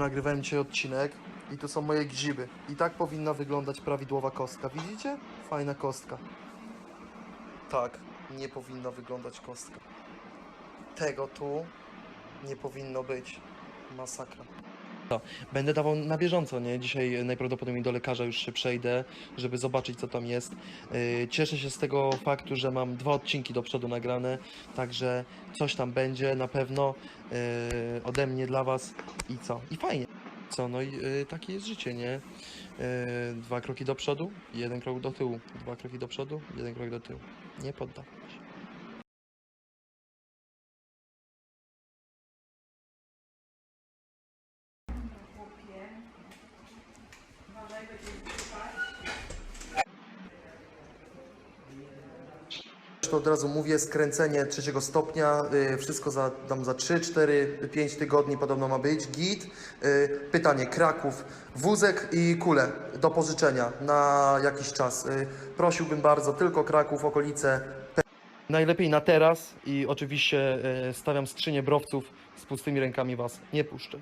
Nagrywałem dzisiaj odcinek i to są moje grzyby. I tak powinna wyglądać prawidłowa kostka. Widzicie? Fajna kostka. Tak, nie powinna wyglądać kostka. Tego tu nie powinno być. Masakra. Będę dawał na bieżąco, nie? Dzisiaj najprawdopodobniej do lekarza już się przejdę, żeby zobaczyć co tam jest. Yy, Cieszę się z tego faktu, że mam dwa odcinki do przodu nagrane, także coś tam będzie na pewno yy, ode mnie dla was i co? I fajnie. Co, no i yy, takie jest życie, nie? Dwa kroki do przodu, jeden krok do tyłu. Dwa kroki do przodu, jeden krok do tyłu. Nie poddawać się. To od razu mówię, skręcenie trzeciego stopnia, y, wszystko za, tam za 3, 4, 5 tygodni podobno ma być, git. Y, pytanie, Kraków, wózek i kule do pożyczenia na jakiś czas. Y, prosiłbym bardzo, tylko Kraków, okolice. Najlepiej na teraz i oczywiście stawiam skrzynię browców, z pustymi rękami was nie puszczę.